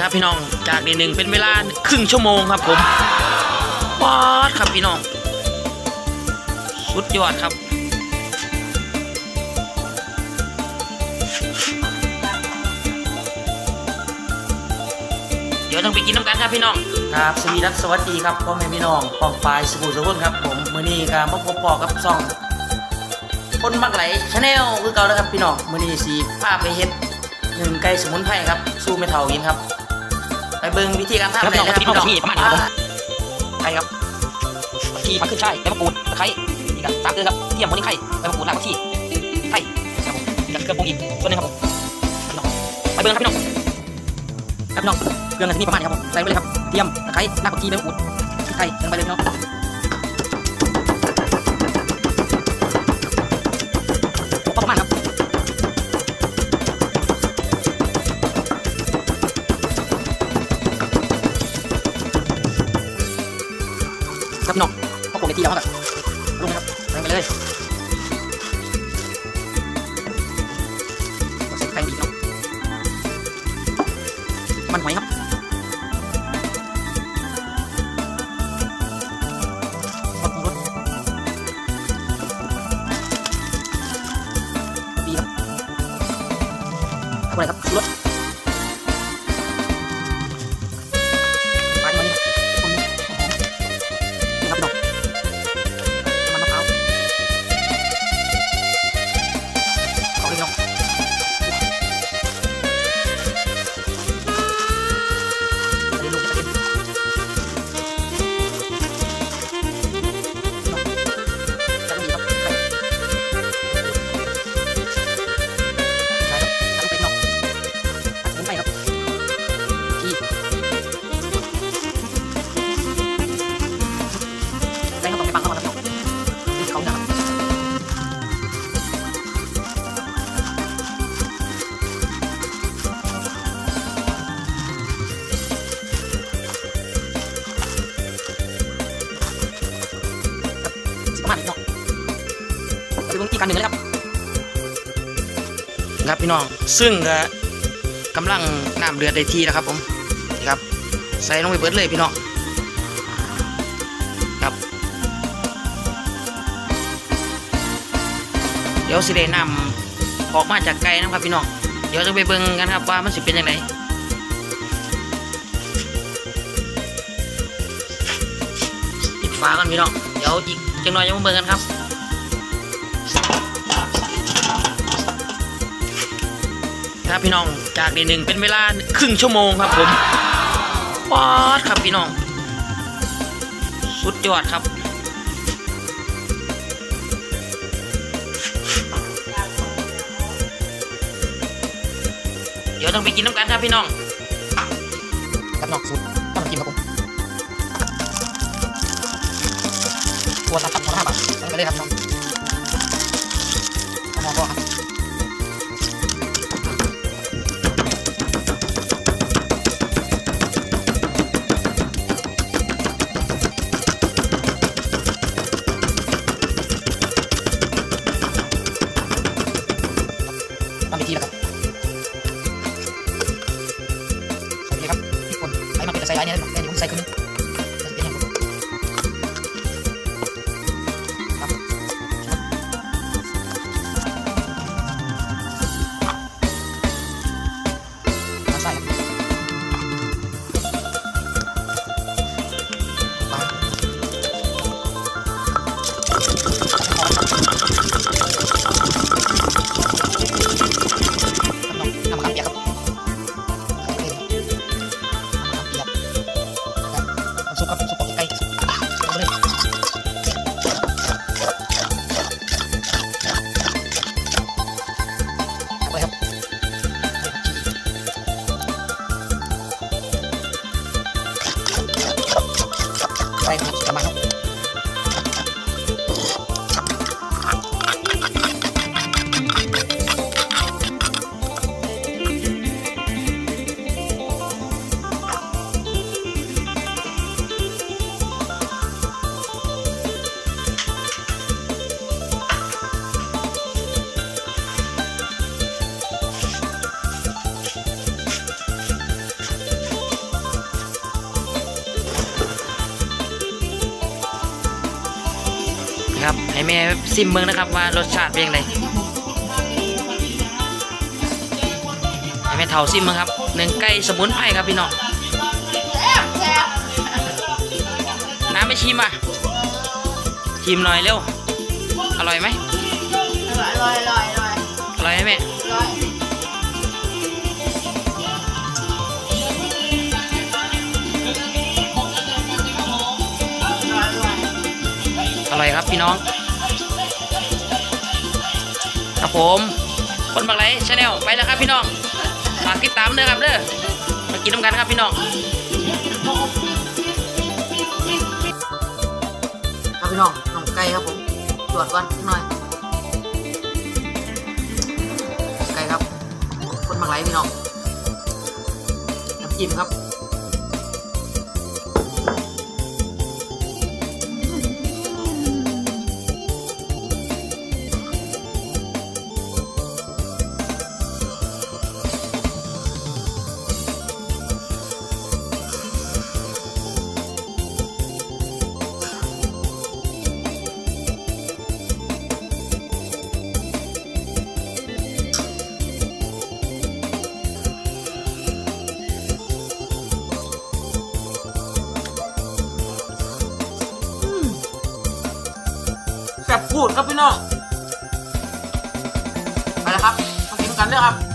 ครับพี่น้องจากเดือนหนึ่งเป็นเวลาครึ่งชั่วโมงครับผมป๊อดครับพี่น้อง สุดยอดครับเดี๋ยวต้องไปกินน้ำกันครับพี่น้อง ครับสวีดัสสวัสดีครับพ่อแม่พี่น้องปองปลายสบู่สกุลครับ ผมมือนี้ก็มาพบปอกับซ่องคนมักไหลชาแนลคือเก่าแล้วครับพี่น้องมือนี้สีพาไปเฮ็ดหนึ่งไก่สมุนไพรครับสู้ไม่เท่ากินครับ เบิ่งวิธีการทำครับได้เลยครับพี่พี่น้น้อองงที่ประมาณนี้ครับผมใช่ครับผักชีผักขึ้นช่ายใบมะกรูดตะไคร้นี่ก็ตามเกลือครับเทียมหัวนี่ไข่ใบมะกรูดรากผักชีไข่ครับผมนี่ก็เครื่องปรุงอีกส่วนหนึงครับผมพี่น้องไปเบิ่งครับพี่น้องครับพี่น้องเครื่องอันนี้ประมาณนี้ครับผมใส่ไปเลยครับเทียมตะไคร้รากผักชีใบมะกรูดพริกไทยใส่ลงไปเลยพี่น้อง ครับพี่น้องพอปรุงในที่แล้วครับลงครับลงไปเลยใส่ไข่ดีเนาะมันหอยครับรสรสดีครับเอะไรครับรส สิประมาณนี้เนาะไปเบิ่งอีกการหนึ่งเลยครับครับพี่น้องซึ่งก็กำลังน้ำเดือดได้ที่แล้วครับผมนี่ครับ ใส่ลงไปเบิดเลยพี่น้องครับ เดี๋ยวสิได้นำออกมาจากไก่นะครับพี่น้องเดี๋ยวจะไปเบิ่งกันครับว่ามันสิเป็นยังไงปิดฝากันพี่น้องเดี๋ยวอีก จังหน่อยจะมาเบิ่งกันครับครับพี่น้องจากเดือนหนึ่งเป็นเวลาครึ่งชั่วโมงครับผมป๊อดครับพี่น้อง สุดยอดครับเดี๋ยวต้องไปกินน้ำกันครับพี่น้องกับนอกสูตรต้องกินครับผม ตัวสับสับหัวละห้าบาทไปเลยครับน้องเอาหม้อก็ครับทำอีกทีแล้วครับ ใส่ผัก ให้แม่ซิมเบิ่งนะครับว่ารสชาติเป็นยังไงให้แม่เฒ่าซิมเบิ่งครับหนึ่งไก่สมุนไพรครับพี่น้องแซ่บแซ่บน้ำไม่ชิมอะชิมหน่อยเร็ว อร่อยไหมอร่อยอร่อยอร่อยอร่อยอร่อยไหมแม่ ครับพี่น้องครับผม คนบักไหลชาแนลไปแล้วครับพี่น้องฝากติดตามเด้อครับเด้อมากินน้ำกันครับพี่น้องครับพี่น้องน้องไก่ครับผมตรวจก่อนหน่อยไก่ครับ คนบักไหลพี่น้องน้ำจิ้มครับ พูดครับพี่น้อง ไปแล้วครับมากินกันเด้อครับ